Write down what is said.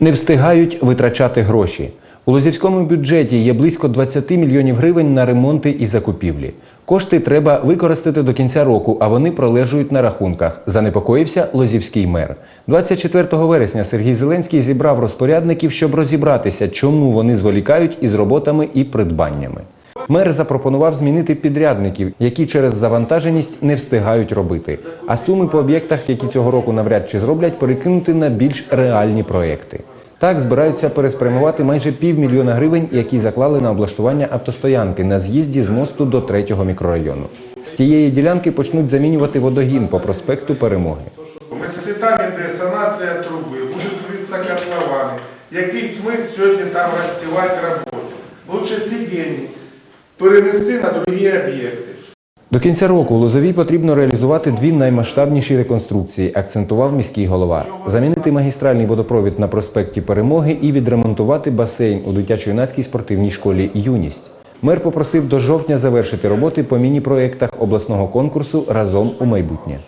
Не встигають витрачати гроші. У Лозівському бюджеті є близько 20 мільйонів гривень на ремонти і закупівлі. Кошти треба використати до кінця року, а вони пролежують на рахунках. Занепокоївся лозівський мер. 24 вересня Сергій Зеленський зібрав розпорядників, щоб розібратися, чому вони зволікають із роботами і придбаннями. Мер запропонував змінити підрядників, які через завантаженість не встигають робити. А суми по об'єктах, які цього року навряд чи зроблять, перекинути на більш реальні проекти. Так збираються переспрямувати майже півмільйона гривень, які заклали на облаштування автостоянки на з'їзді з мосту до третього мікрорайону. З тієї ділянки почнуть замінювати водогін по проспекту Перемоги. Ми світами, де санація труби, буде критися котловани. Який смисл сьогодні там розстилати роботу? Лучше ці деньги перенести на другі об'єкти. До кінця року у Лозовій потрібно реалізувати дві наймасштабніші реконструкції, акцентував міський голова: замінити магістральний водопровід на проспекті Перемоги і відремонтувати басейн у дитячо-юнацькій спортивній школі Юність. Мер попросив до жовтня завершити роботи по міні-проєктах обласного конкурсу разом у майбутнє.